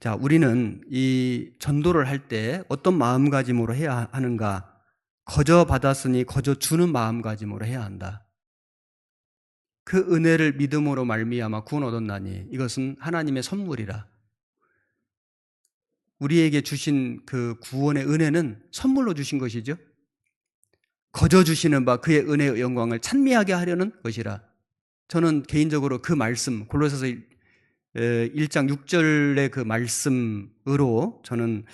자, 우리는 이 전도를 할 때 어떤 마음가짐으로 해야 하는가? 거저 받았으니 거저 주는 마음가짐으로 해야 한다. 그 은혜를 믿음으로 말미암아 구원 얻었나니 이것은 하나님의 선물이라. 우리에게 주신 그 구원의 은혜는 선물로 주신 것이죠. 거저 주시는 바 그의 은혜의 영광을 찬미하게 하려는 것이라. 저는 개인적으로 그 말씀 골로새서 1장 6절의 그 말씀으로 저는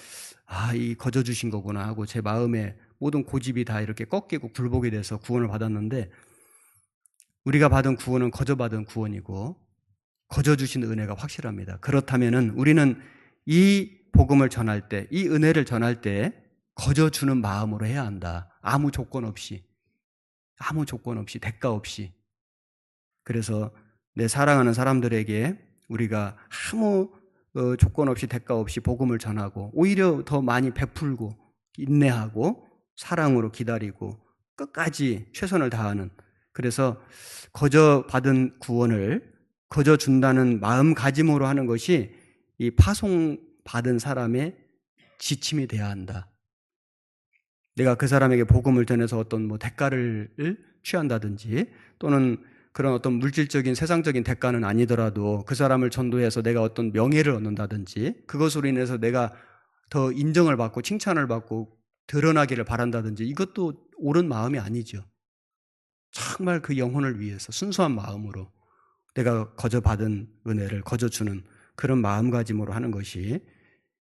아, 이 거저 주신 거구나 하고 제 마음에 모든 고집이 다 이렇게 꺾이고 굴복이 돼서 구원을 받았는데 우리가 받은 구원은 거저 받은 구원이고 거저 주신 은혜가 확실합니다. 그렇다면은 우리는 이 복음을 전할 때, 이 은혜를 전할 때 거저 주는 마음으로 해야 한다. 아무 조건 없이. 아무 조건 없이, 대가 없이. 그래서 내 사랑하는 사람들에게 우리가 아무 어, 조건 없이 대가 없이 복음을 전하고 오히려 더 많이 베풀고 인내하고 사랑으로 기다리고 끝까지 최선을 다하는 그래서 거저 받은 구원을 거저 준다는 마음가짐으로 하는 것이 이 파송 받은 사람의 지침이 돼야 한다. 내가 그 사람에게 복음을 전해서 어떤 뭐 대가를 취한다든지 또는 그런 어떤 물질적인 세상적인 대가는 아니더라도 그 사람을 전도해서 내가 어떤 명예를 얻는다든지 그것으로 인해서 내가 더 인정을 받고 칭찬을 받고 드러나기를 바란다든지 이것도 옳은 마음이 아니죠. 정말 그 영혼을 위해서 순수한 마음으로 내가 거저 받은 은혜를 거저 주는 그런 마음가짐으로 하는 것이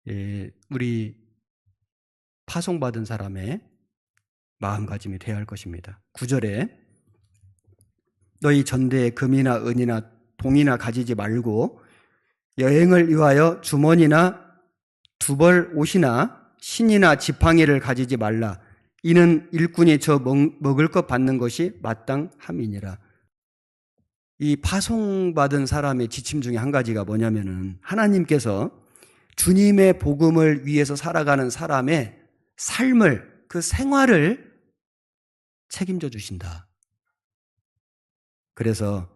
예, 우리 파송받은 사람의 마음가짐이 되어야 할 것입니다. 9절에 너희 전대에 금이나 은이나 동이나 가지지 말고 여행을 위하여 주머니나 두벌 옷이나 신이나 지팡이를 가지지 말라. 이는 일꾼이 저 먹 을 것 받는 것이 마땅함이니라. 이 파송받은 사람의 지침 중에 한 가지가 뭐냐면은 하나님께서 주님의 복음을 위해서 살아가는 사람의 삶을, 그 생활을 책임져 주신다. 그래서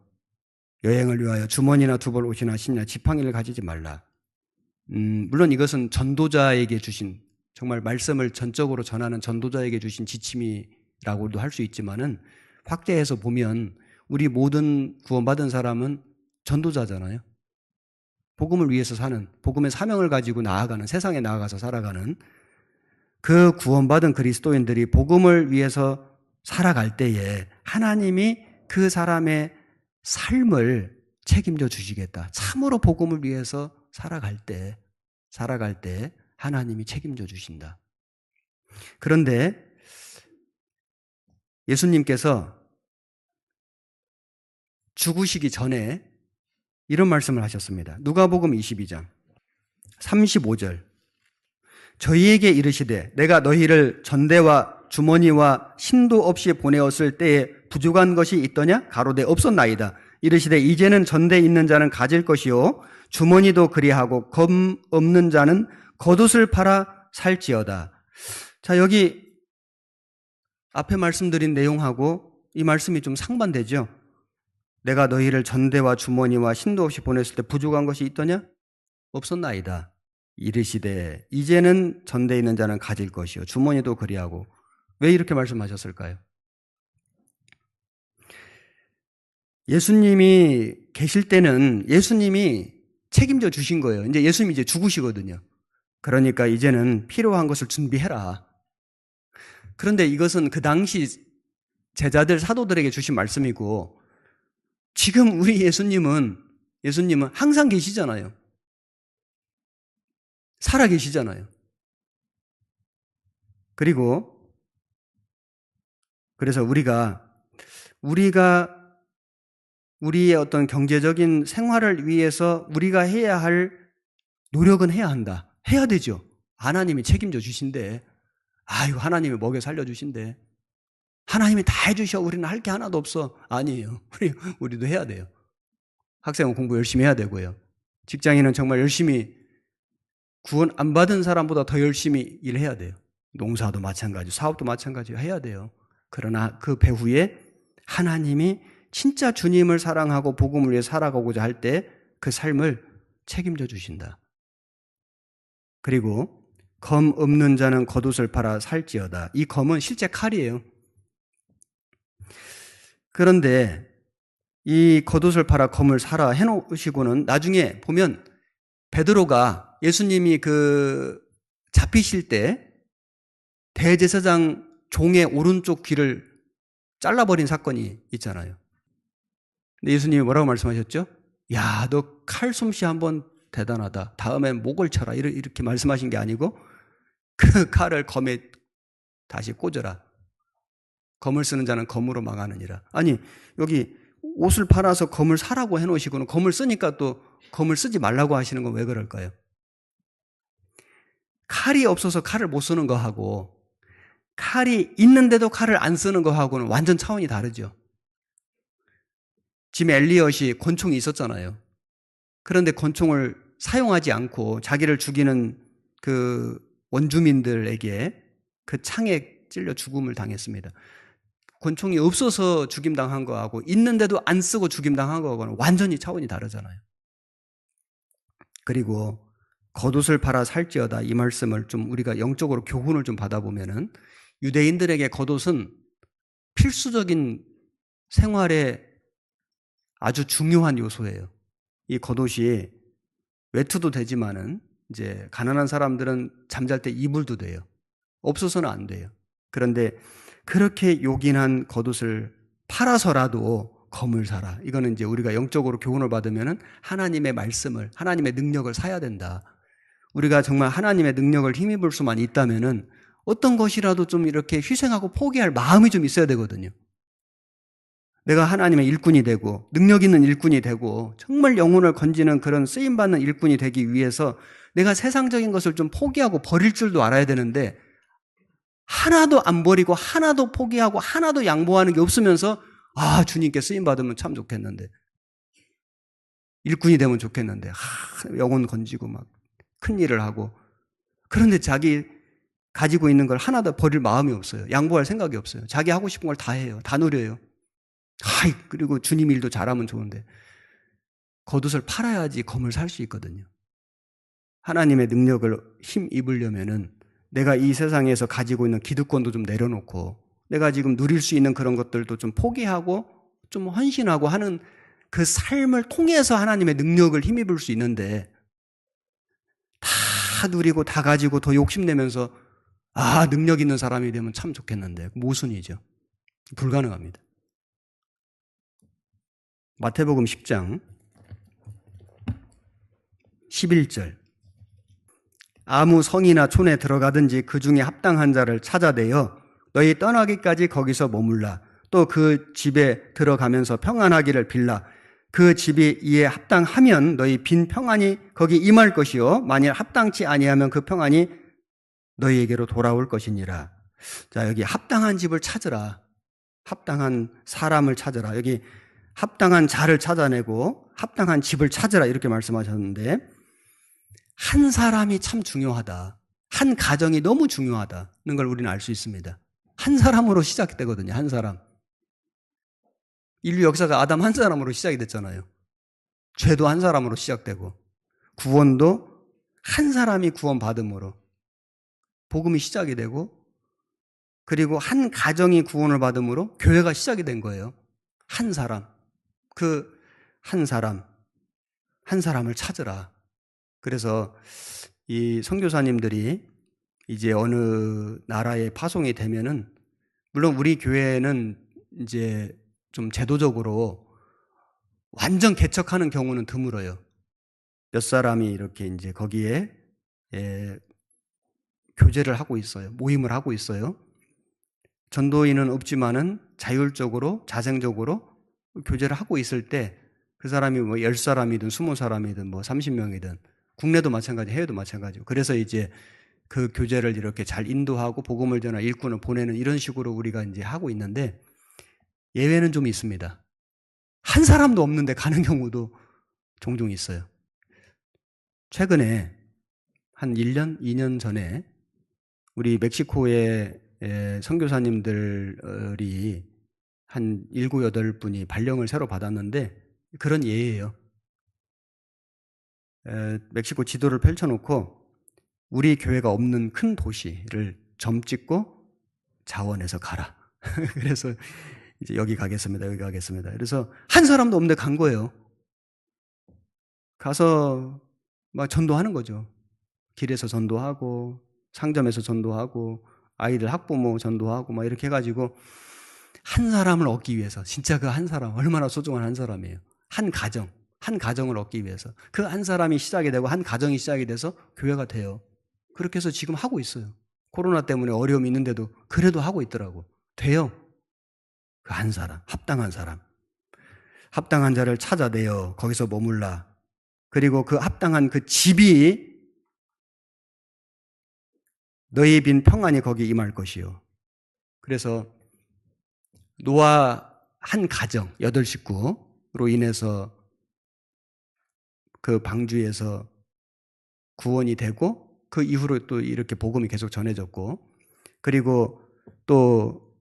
여행을 위하여 주머니나 두벌 옷이나 신냐 지팡이를 가지지 말라. 음, 물론 이것은 전도자에게 주신 정말 말씀을 전적으로 전하는 전도자에게 주신 지침이라고도 할 수 있지만은 확대해서 보면 우리 모든 구원받은 사람은 전도자잖아요. 복음을 위해서 사는 복음의 사명을 가지고 나아가는 세상에 나아가서 살아가는 그 구원받은 그리스도인들이 복음을 위해서 살아갈 때에 하나님이 그 사람의 삶을 책임져 주시겠다. 참으로 복음을 위해서 살아갈 때, 살아갈 때 하나님이 책임져 주신다. 그런데 예수님께서 죽으시기 전에 이런 말씀을 하셨습니다. 누가복음 22장 35절. 저희에게 이르시되 내가 너희를 전대와 주머니와 신도 없이 보내었을 때에 부족한 것이 있더냐? 가로되 없었나이다. 이르시되 이제는 전대 있는 자는 가질 것이요 주머니도 그리하고 검 없는 자는 겉옷을 팔아 살지어다. 자, 여기 앞에 말씀드린 내용하고 이 말씀이 좀 상반되죠? 내가 너희를 전대와 주머니와 신도 없이 보냈을 때 부족한 것이 있더냐? 없었나이다. 이르시되 이제는 전대 있는 자는 가질 것이요 주머니도 그리하고 왜 이렇게 말씀하셨을까요? 예수님이 계실 때는 예수님이 책임져 주신 거예요. 이제 예수님이 이제 죽으시거든요. 그러니까 이제는 필요한 것을 준비해라. 그런데 이것은 그 당시 제자들 사도들에게 주신 말씀이고 지금 우리 예수님은 예수님은 항상 계시잖아요. 살아 계시잖아요. 그리고 그래서 우리가 우리가 우리의 어떤 경제적인 생활을 위해서 우리가 해야 할 노력은 해야 한다. 해야 되죠. 하나님이 책임져 주신대. 아유, 하나님이 먹여 살려 주신대. 하나님이 다 해주셔. 우리는 할 게 하나도 없어. 아니에요. 우리, 우리도 해야 돼요. 학생은 공부 열심히 해야 되고요. 직장인은 정말 열심히 구원 안 받은 사람보다 더 열심히 일해야 돼요. 농사도 마찬가지, 사업도 마찬가지 해야 돼요. 그러나 그 배후에 하나님이 진짜 주님을 사랑하고 복음을 위해 살아가고자 할 때 그 삶을 책임져 주신다. 그리고 검 없는 자는 겉옷을 팔아 살지어다. 이 검은 실제 칼이에요. 그런데 이 겉옷을 팔아 검을 사라 해놓으시고는 나중에 보면 베드로가 예수님이 그 잡히실 때 대제사장 종의 오른쪽 귀를 잘라버린 사건이 있잖아요. 근데 예수님이 뭐라고 말씀하셨죠? 야, 너 칼솜씨 한번 대단하다. 다음엔 목을 쳐라. 이렇게 말씀하신 게 아니고 그 칼을 검에 다시 꽂아라. 검을 쓰는 자는 검으로 망하느니라. 아니, 여기 옷을 팔아서 검을 사라고 해놓으시고는 검을 쓰니까 또 검을 쓰지 말라고 하시는 건 왜 그럴까요? 칼이 없어서 칼을 못 쓰는 거하고 칼이 있는데도 칼을 안 쓰는 거하고는 완전 차원이 다르죠. 짐 엘리엇이 권총이 있었잖아요. 그런데 권총을 사용하지 않고 자기를 죽이는 그 원주민들에게 그 창에 찔려 죽음을 당했습니다. 권총이 없어서 죽임당한 거하고 있는데도 안 쓰고 죽임당한 거하고는 완전히 차원이 다르잖아요. 그리고 겉옷을 팔아 살지어다 이 말씀을 좀 우리가 영적으로 교훈을 좀 받아보면은 유대인들에게 겉옷은 필수적인 생활의 아주 중요한 요소예요. 이 겉옷이 외투도 되지만은 이제 가난한 사람들은 잠잘 때 이불도 돼요. 없어서는 안 돼요. 그런데 그렇게 요긴한 겉옷을 팔아서라도 검을 사라. 이거는 이제 우리가 영적으로 교훈을 받으면은 하나님의 말씀을, 하나님의 능력을 사야 된다. 우리가 정말 하나님의 능력을 힘입을 수만 있다면은 어떤 것이라도 좀 이렇게 희생하고 포기할 마음이 좀 있어야 되거든요. 내가 하나님의 일꾼이 되고 능력 있는 일꾼이 되고 정말 영혼을 건지는 그런 쓰임 받는 일꾼이 되기 위해서 내가 세상적인 것을 좀 포기하고 버릴 줄도 알아야 되는데 하나도 안 버리고 하나도 포기하고 하나도 양보하는 게 없으면서 아 주님께 쓰임 받으면 참 좋겠는데 일꾼이 되면 좋겠는데 아, 영혼 건지고 막 큰 일을 하고 그런데 자기 가지고 있는 걸 하나도 버릴 마음이 없어요. 양보할 생각이 없어요. 자기 하고 싶은 걸 다 해요. 다 누려요. 하이, 그리고 주님 일도 잘하면 좋은데. 겉옷을 팔아야지 검을 살 수 있거든요. 하나님의 능력을 힘 입으려면은 내가 이 세상에서 가지고 있는 기득권도 좀 내려놓고 내가 지금 누릴 수 있는 그런 것들도 좀 포기하고 좀 헌신하고 하는 그 삶을 통해서 하나님의 능력을 힘입을 수 있는데 다 누리고 다 가지고 더 욕심내면서 아, 능력 있는 사람이 되면 참 좋겠는데 모순이죠. 불가능합니다. 마태복음 10장 11절 아무 성이나 촌에 들어가든지 그 중에 합당한 자를 찾아내어 너희 떠나기까지 거기서 머물라 또 그 집에 들어가면서 평안하기를 빌라 그 집이 이에 합당하면 너희 빈 평안이 거기 임할 것이요 만일 합당치 아니하면 그 평안이 너희에게로 돌아올 것이니라. 자, 여기 합당한 집을 찾으라. 합당한 사람을 찾으라. 여기 합당한 자를 찾아내고 합당한 집을 찾으라. 이렇게 말씀하셨는데, 한 사람이 참 중요하다. 한 가정이 너무 중요하다는 걸 우리는 알 수 있습니다. 한 사람으로 시작되거든요. 한 사람. 인류 역사가 아담 한 사람으로 시작이 됐잖아요. 죄도 한 사람으로 시작되고, 구원도 한 사람이 구원받음으로, 복음이 시작이 되고 그리고 한 가정이 구원을 받음으로 교회가 시작이 된 거예요. 한 사람. 그 한 사람. 한 사람을 찾으라. 그래서 이 선교사님들이 이제 어느 나라에 파송이 되면은 물론 우리 교회는 이제 좀 제도적으로 완전 개척하는 경우는 드물어요. 몇 사람이 이렇게 이제 거기에 예, 교제를 하고 있어요. 모임을 하고 있어요. 전도인은 없지만은 자율적으로, 자생적으로 교제를 하고 있을 때 그 사람이 뭐 10사람이든 20사람이든 뭐 30명이든 국내도 마찬가지, 해외도 마찬가지고. 그래서 이제 그 교제를 이렇게 잘 인도하고 복음을 전하 일꾼을 보내는 이런 식으로 우리가 이제 하고 있는데 예외는 좀 있습니다. 한 사람도 없는데 가는 경우도 종종 있어요. 최근에 한 1년, 2년 전에 우리 멕시코의 선교사님들이 한 일곱 여덟 분이 발령을 새로 받았는데 그런 예예요. 멕시코 지도를 펼쳐놓고 우리 교회가 없는 큰 도시를 점 찍고 자원해서 가라. 그래서 이제 여기 가겠습니다. 여기 가겠습니다. 그래서 한 사람도 없는데 간 거예요. 가서 막 전도하는 거죠. 길에서 전도하고 상점에서 전도하고 아이들 학부모 전도하고 막 이렇게 해가지고 한 사람을 얻기 위해서 진짜 그 한 사람 얼마나 소중한 한 사람이에요. 한 가정 한 가정을 얻기 위해서 그 한 사람이 시작이 되고 한 가정이 시작이 돼서 교회가 돼요. 그렇게 해서 지금 하고 있어요. 코로나 때문에 어려움이 있는데도 그래도 하고 있더라고. 돼요. 그 한 사람, 합당한 사람. 합당한 자를 찾아내어 거기서 머물라. 그리고 그 합당한 그 집이 너희 빈 평안이 거기 임할 것이요. 그래서 노아 한 가정, 여덟 식구로 인해서 그 방주에서 구원이 되고 그 이후로 또 이렇게 복음이 계속 전해졌고 그리고 또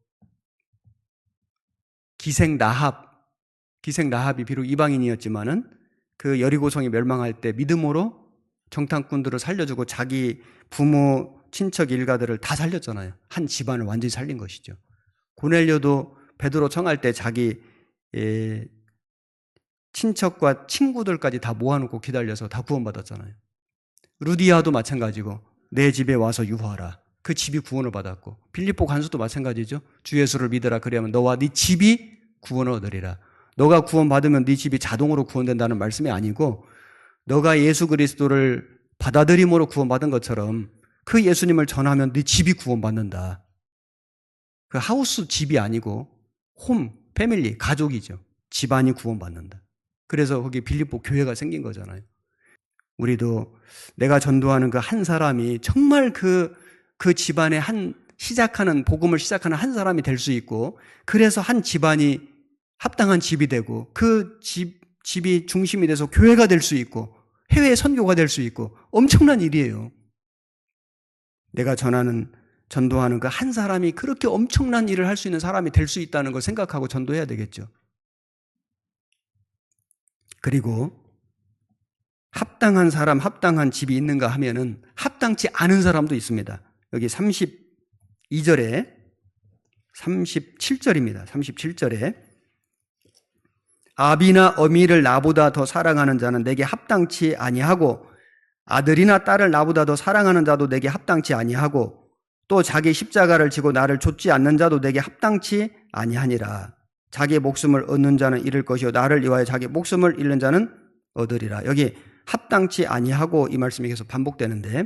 기생 나합 기생 나합이 비록 이방인이었지만은 그 여리고성이 멸망할 때 믿음으로 정탐꾼들을 살려주고 자기 부모 친척 일가들을 다 살렸잖아요. 한 집안을 완전히 살린 것이죠. 고넬료도 베드로 청할 때 자기 예, 친척과 친구들까지 다 모아놓고 기다려서 다 구원받았잖아요. 루디아도 마찬가지고 내 집에 와서 유하라. 그 집이 구원을 받았고 빌립보 간수도 마찬가지죠. 주 예수를 믿으라 그리하면 너와 네 집이 구원을 얻으리라. 너가 구원받으면 네 집이 자동으로 구원된다는 말씀이 아니고 너가 예수 그리스도를 받아들임으로 구원받은 것처럼 그 예수님을 전하면 네 집이 구원받는다. 그 하우스 집이 아니고 홈, 패밀리, 가족이죠. 집안이 구원받는다. 그래서 거기 빌립보 교회가 생긴 거잖아요. 우리도 내가 전도하는 그 한 사람이 정말 그, 그 집안의 한 시작하는, 복음을 시작하는 한 사람이 될 수 있고, 그래서 한 집안이 합당한 집이 되고, 그 집, 집이 중심이 돼서 교회가 될 수 있고, 해외 선교가 될 수 있고, 엄청난 일이에요. 내가 전하는, 전도하는 그 한 사람이 그렇게 엄청난 일을 할 수 있는 사람이 될 수 있다는 걸 생각하고 전도해야 되겠죠. 그리고 합당한 사람, 합당한 집이 있는가 하면은 합당치 않은 사람도 있습니다. 여기 32절에 37절입니다. 37절에 아비나 어미를 나보다 더 사랑하는 자는 내게 합당치 아니하고 아들이나 딸을 나보다 더 사랑하는 자도 내게 합당치 아니하고 또 자기 십자가를 지고 나를 좇지 않는 자도 내게 합당치 아니하니라. 자기 목숨을 얻는 자는 잃을 것이요 나를 위하여 자기 목숨을 잃는 자는 얻으리라. 여기 합당치 아니하고 이 말씀이 계속 반복되는데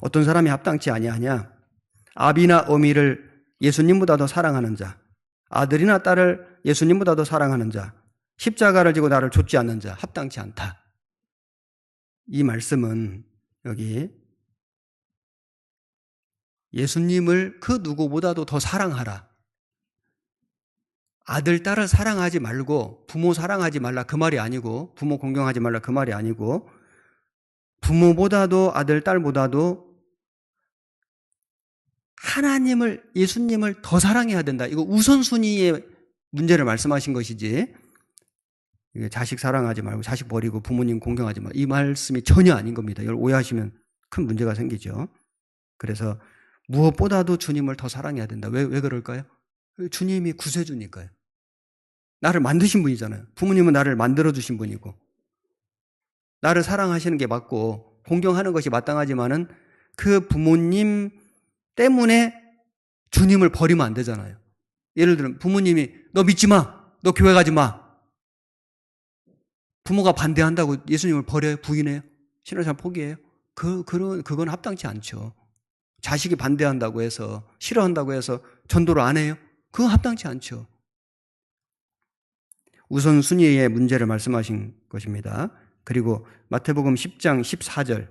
어떤 사람이 합당치 아니하냐? 아비나 어미를 예수님보다 더 사랑하는 자, 아들이나 딸을 예수님보다 더 사랑하는 자, 십자가를 지고 나를 좇지 않는 자, 합당치 않다. 이 말씀은 여기 예수님을 그 누구보다도 더 사랑하라. 아들, 딸을 사랑하지 말고 부모 사랑하지 말라 그 말이 아니고 부모 공경하지 말라 그 말이 아니고 부모보다도 아들, 딸보다도 하나님을, 예수님을 더 사랑해야 된다. 이거 우선순위의 문제를 말씀하신 것이지. 자식 사랑하지 말고 자식 버리고 부모님 공경하지 말고 이 말씀이 전혀 아닌 겁니다. 이걸 오해하시면 큰 문제가 생기죠. 그래서 무엇보다도 주님을 더 사랑해야 된다. 왜, 왜 그럴까요? 주님이 구세주니까요. 나를 만드신 분이잖아요. 부모님은 나를 만들어주신 분이고. 나를 사랑하시는 게 맞고, 공경하는 것이 마땅하지만은 그 부모님 때문에 주님을 버리면 안 되잖아요. 예를 들면 부모님이 너 믿지 마. 너 교회 가지 마. 부모가 반대한다고 예수님을 버려요? 부인해요? 신앙생활 포기해요? 그, 그런, 그건 합당치 않죠. 자식이 반대한다고 해서, 싫어한다고 해서 전도를 안 해요? 그건 합당치 않죠. 우선 순위의 문제를 말씀하신 것입니다. 그리고 마태복음 10장 14절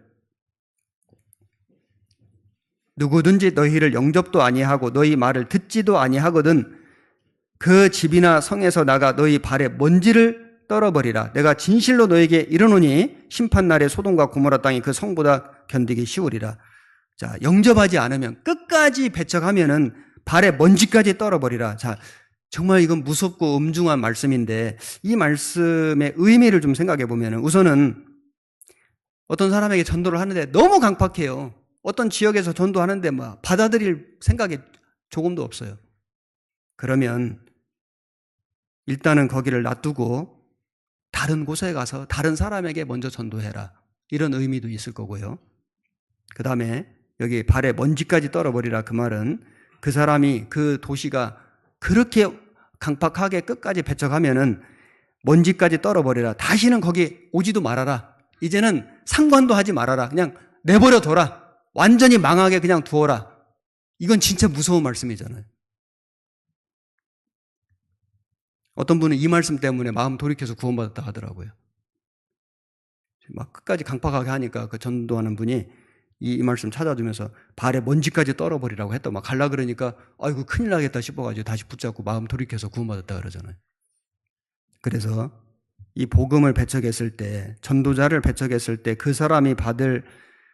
누구든지 너희를 영접도 아니하고 너희 말을 듣지도 아니하거든 그 집이나 성에서 나가 너희 발에 먼지를 떨어버리라. 내가 진실로 너에게 이르노니 심판날에 소돔과 고모라 땅이 그 성보다 견디기 쉬우리라. 자, 영접하지 않으면 끝까지 배척하면은 발에 먼지까지 떨어버리라. 자, 정말 이건 무섭고 엄중한 말씀인데 이 말씀의 의미를 좀 생각해 보면 우선은 어떤 사람에게 전도를 하는데 너무 강팍해요. 어떤 지역에서 전도하는데 막 받아들일 생각이 조금도 없어요. 그러면 일단은 거기를 놔두고 다른 곳에 가서 다른 사람에게 먼저 전도해라. 이런 의미도 있을 거고요. 그 다음에 여기 발에 먼지까지 떨어버리라 그 말은 그 사람이 그 도시가 그렇게 강팍하게 끝까지 배척하면은 먼지까지 떨어버리라. 다시는 거기 오지도 말아라. 이제는 상관도 하지 말아라. 그냥 내버려 둬라. 완전히 망하게 그냥 두어라. 이건 진짜 무서운 말씀이잖아요. 어떤 분은 이 말씀 때문에 마음 돌이켜서 구원받았다 하더라고요. 막 끝까지 강팍하게 하니까 그 전도하는 분이 이, 이 말씀 찾아주면서 발에 먼지까지 떨어버리라고 했다. 막 갈라 그러니까 아이고 큰일 나겠다 싶어가지고 다시 붙잡고 마음 돌이켜서 구원받았다 그러잖아요. 그래서 이 복음을 배척했을 때, 전도자를 배척했을 때 그 사람이 받을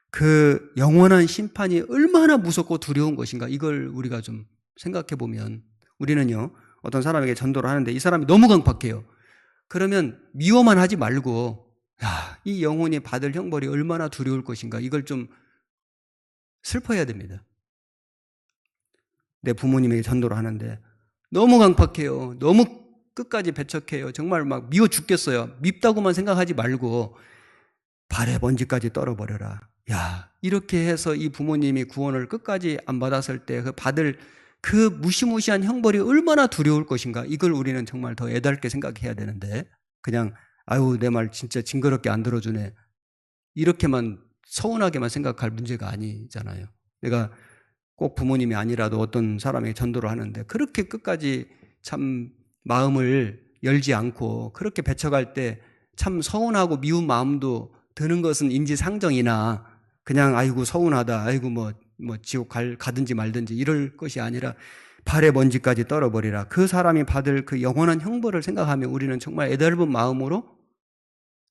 그 영원한 심판이 얼마나 무섭고 두려운 것인가 이걸 우리가 좀 생각해 보면 우리는요 어떤 사람에게 전도를 하는데 이 사람이 너무 강팍해요. 그러면 미워만 하지 말고 야, 이 영혼이 받을 형벌이 얼마나 두려울 것인가 이걸 좀 슬퍼해야 됩니다. 내 부모님에게 전도를 하는데 너무 강팍해요. 너무 끝까지 배척해요. 정말 막 미워 죽겠어요. 밉다고만 생각하지 말고 발에 먼지까지 떨어버려라. 야, 이렇게 해서 이 부모님이 구원을 끝까지 안 받았을 때 그 받을 그 무시무시한 형벌이 얼마나 두려울 것인가. 이걸 우리는 정말 더 애달게 생각해야 되는데 그냥 아유 내 말 진짜 징그럽게 안 들어주네. 이렇게만 서운하게만 생각할 문제가 아니잖아요. 내가 꼭 부모님이 아니라도 어떤 사람에게 전도를 하는데 그렇게 끝까지 참 마음을 열지 않고 그렇게 배척할 때참 서운하고 미운 마음도 드는 것은 인지상정이나 그냥 아이고 서운하다 아이고 뭐, 뭐 지옥 갈, 가든지 말든지 이럴 것이 아니라 발에 먼지까지 떨어버리라 그 사람이 받을 그 영원한 형벌을 생각하면 우리는 정말 애달픈 마음으로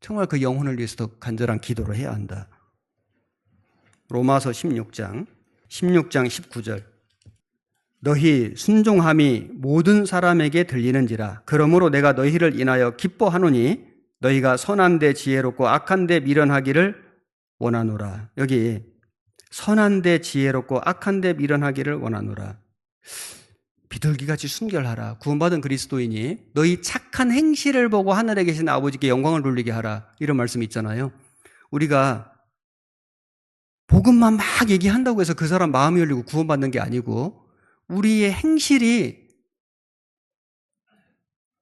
정말 그 영혼을 위해서 더 간절한 기도를 해야 한다. 로마서 16장 16장 19절. 너희 순종함이 모든 사람에게 들리는지라. 그러므로 내가 너희를 인하여 기뻐하노니 너희가 선한 데 지혜롭고 악한 데 미련하기를 원하노라. 여기 선한 데 지혜롭고 악한 데 미련하기를 원하노라. 비둘기같이 순결하라. 구원받은 그리스도인이 너희 착한 행실을 보고 하늘에 계신 아버지께 영광을 돌리게 하라. 이런 말씀이 있잖아요. 우리가 복음만 막 얘기한다고 해서 그 사람 마음이 열리고 구원받는 게 아니고 우리의 행실이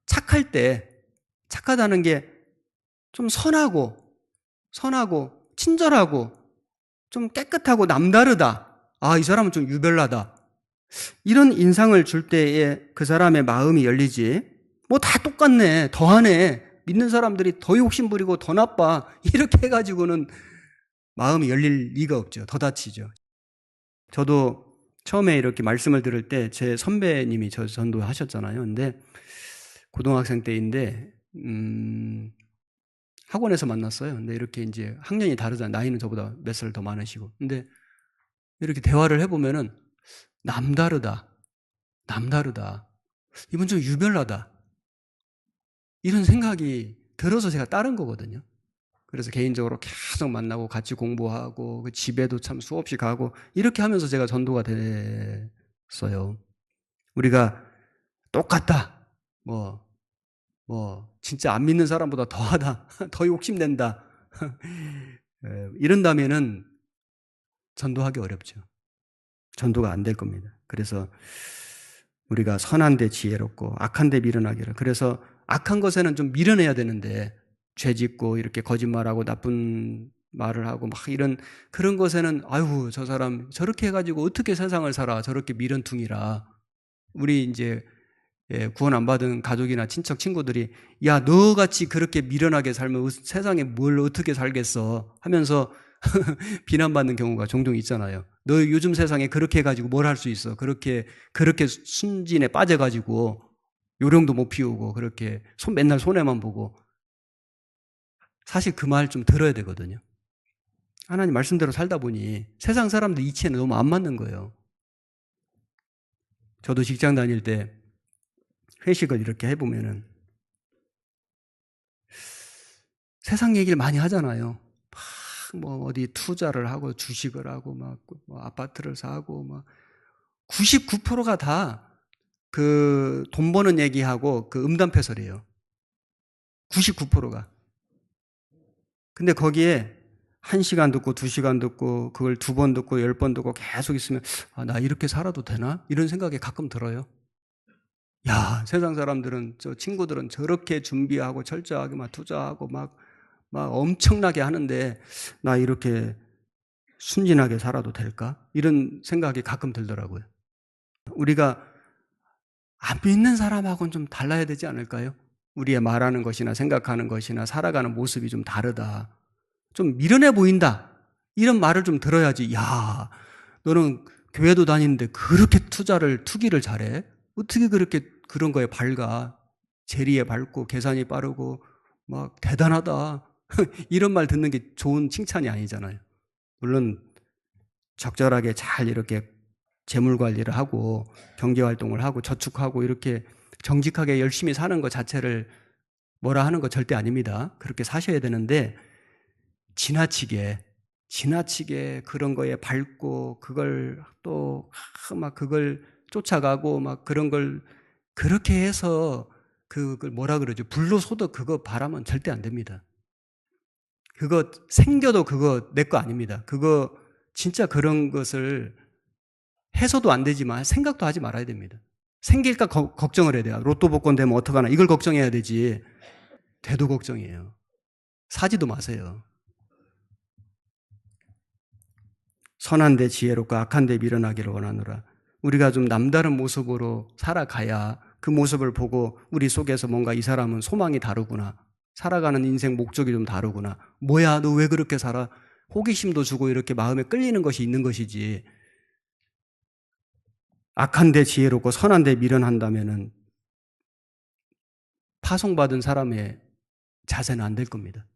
착할 때 착하다는 게 좀 선하고 선하고 친절하고 좀 깨끗하고 남다르다. 아, 이 사람은 좀 유별나다. 이런 인상을 줄 때에 그 사람의 마음이 열리지. 뭐 다 똑같네. 더하네. 믿는 사람들이 더 욕심부리고 더 나빠. 이렇게 해가지고는 마음이 열릴 리가 없죠. 더 다치죠. 저도 처음에 이렇게 말씀을 들을 때 제 선배님이 저 전도하셨잖아요. 근데 고등학생 때인데 음, 학원에서 만났어요. 근데 이렇게 이제 학년이 다르잖아요. 나이는 저보다 몇 살 더 많으시고. 근데 이렇게 대화를 해보면은 남다르다. 남다르다. 이분 좀 유별나다. 이런 생각이 들어서 제가 따른 거거든요. 그래서 개인적으로 계속 만나고 같이 공부하고 그 집에도 참 수없이 가고 이렇게 하면서 제가 전도가 됐어요. 우리가 똑같다. 뭐, 뭐, 진짜 안 믿는 사람보다 더하다. 더 욕심낸다. 이런다면은 전도하기 어렵죠. 전도가 안 될 겁니다. 그래서 우리가 선한 데 지혜롭고 악한 데 미련하기를. 그래서 악한 것에는 좀 미련해야 되는데 죄 짓고 이렇게 거짓말하고 나쁜 말을 하고 막 이런 그런 것에는 아유 저 사람 저렇게 해가지고 어떻게 세상을 살아 저렇게 미련퉁이라 우리 이제 예, 구원 안 받은 가족이나 친척 친구들이 야 너같이 그렇게 미련하게 살면 세상에 뭘 어떻게 살겠어 하면서 비난받는 경우가 종종 있잖아요. 너 요즘 세상에 그렇게 해가지고 뭘 할 수 있어? 그렇게 그렇게 순진에 빠져가지고 요령도 못 피우고 그렇게 손 맨날 손해만 보고 사실 그 말 좀 들어야 되거든요. 하나님 말씀대로 살다 보니 세상 사람들 이치에는 너무 안 맞는 거예요. 저도 직장 다닐 때 회식을 이렇게 해보면은 세상 얘기를 많이 하잖아요. 막 뭐 어디 투자를 하고 주식을 하고 막 뭐 아파트를 사고 막 99%가 다 그 돈 버는 얘기하고 그 음담패설이에요. 99%가. 근데 거기에 한 시간 듣고 두 시간 듣고 그걸 두 번 듣고 열 번 듣고 계속 있으면 아, 나 이렇게 살아도 되나? 이런 생각이 가끔 들어요. 야, 세상 사람들은 저 친구들은 저렇게 준비하고 철저하게 막 투자하고 막, 막 엄청나게 하는데 나 이렇게 순진하게 살아도 될까? 이런 생각이 가끔 들더라고요. 우리가 안 믿는 사람하고는 좀 달라야 되지 않을까요? 우리의 말하는 것이나 생각하는 것이나 살아가는 모습이 좀 다르다. 좀 미련해 보인다. 이런 말을 좀 들어야지. 야, 너는 교회도 다니는데 그렇게 투자를, 투기를 잘해? 어떻게 그렇게 그런 거에 밝아? 재리에 밝고 계산이 빠르고 막 대단하다. 이런 말 듣는 게 좋은 칭찬이 아니잖아요. 물론 적절하게 잘 이렇게 재물 관리를 하고 경제 활동을 하고 저축하고 이렇게 정직하게 열심히 사는 것 자체를 뭐라 하는 거 절대 아닙니다. 그렇게 사셔야 되는데 지나치게 지나치게 그런 거에 밟고 그걸 또 막 그걸 쫓아가고 막 그런 걸 그렇게 해서 그걸 뭐라 그러죠? 불로소득 그거 바라면 절대 안 됩니다. 그거 생겨도 그거 내 거 아닙니다. 그거 진짜 그런 것을 해서도 안 되지만 생각도 하지 말아야 됩니다. 생길까 거, 걱정을 해야 돼요. 로또 복권 되면 어떡하나. 이걸 걱정해야 되지. 대도 걱정이에요. 사지도 마세요. 선한 데 지혜롭고 악한 데 밀어나기를 원하노라. 우리가 좀 남다른 모습으로 살아가야 그 모습을 보고 우리 속에서 뭔가 이 사람은 소망이 다르구나. 살아가는 인생 목적이 좀 다르구나. 뭐야, 너 왜 그렇게 살아? 호기심도 주고 이렇게 마음에 끌리는 것이 있는 것이지. 악한 데 지혜롭고 선한 데 미련한다면은 파송받은 사람의 자세는 안 될 겁니다.